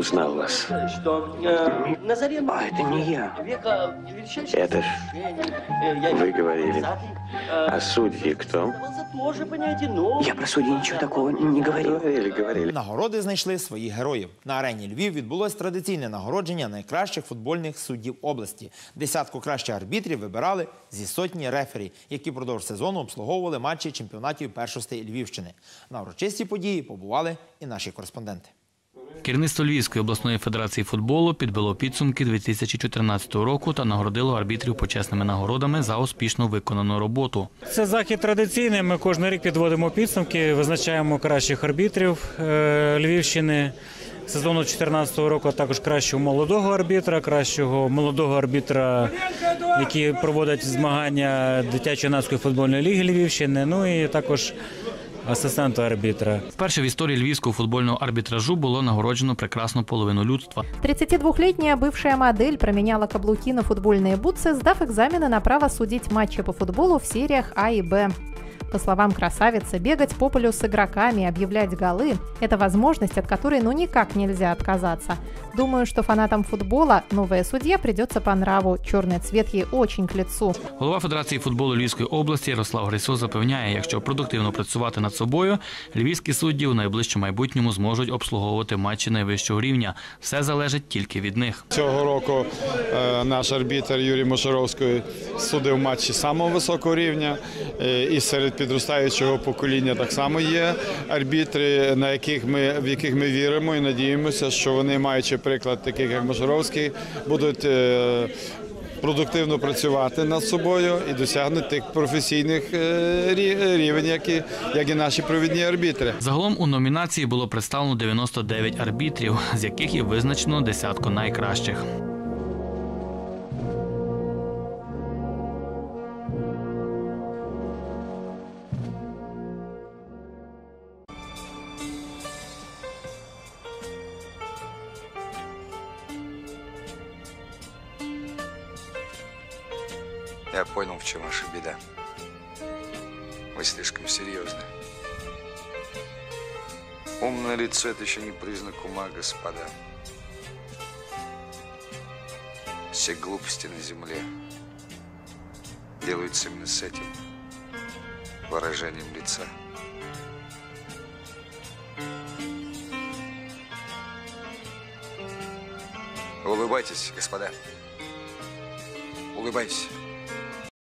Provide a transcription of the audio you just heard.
узнал вас. что э, на заре А, это не я. века величайшее Это ж свершение, э, я вы имею в виду говорили. 20-й, э, А судьи кто? оставался тоже понятие, но... Я про судей ничего такого не говорил. Говорили, говорили. Нагороди знайшли своїх героїв. На арені Львів відбулось традиційне нагородження найкращих футбольних суддів області. Десятку кращих арбітрів вибирали зі сотні рефері, які продовж сезону обслуговували матчі чемпіонатів першостей Львівщини. На урочисті події побували і наші кореспонденти. Керівництво Львівської обласної федерації футболу підбило підсумки 2014 року та нагородило арбітрів почесними нагородами за успішно виконану роботу. Це захід традиційний. Ми кожен рік підводимо підсумки, визначаємо кращих арбітрів е, Львівщини. Сезону 2014 року також кращого молодого арбітра, кращого молодого арбітра, які проводять змагання дитячо-юнацької футбольної ліги Львівщини. Ну і також асистента арбітра. Вперше в історії львівського футбольного арбітражу було нагороджено прекрасну половину людства. 32-летняя бывшая модель променяла каблуки на футбольные бутсы, сдав экзамены на право судить матчи по футболу в сериях А и Б. По словам красавицы, бегать по полю с игроками и объявлять голы – это возможность, от которой ну никак нельзя отказаться. Думаю, что фанатам футбола новая судья придется по нраву. Черный цвет ей очень к лицу. Голова Федерації футболу Львівської області Ярослав Грисо запевняє, якщо продуктивно працювати над собою, львівські судді у найближчому майбутньому зможуть обслуговувати матчі найвищого рівня. Все залежить тільки від них. Цього року е, наш арбітр Юрій Мошаровський судив матчі самого високого рівня. Е, І серед підростаючого покоління так само є арбітри, на яких ми в яких ми віримо і надіємося, що вони, маючи приклад, таких як Мошаровський, будуть. е, Продуктивно працювати над собою і досягнути тих професійних е, рівень, як і, як і наші провідні арбітри. Загалом у номінації було представлено 99 арбітрів, з яких і визначено десятку найкращих. Я понял, в чем ваша беда. Вы слишком серьезны. Умное лицо – это еще не признак ума, господа. Все глупости на земле делаются именно с этим выражением лица. Улыбайтесь, господа. Улыбайтесь.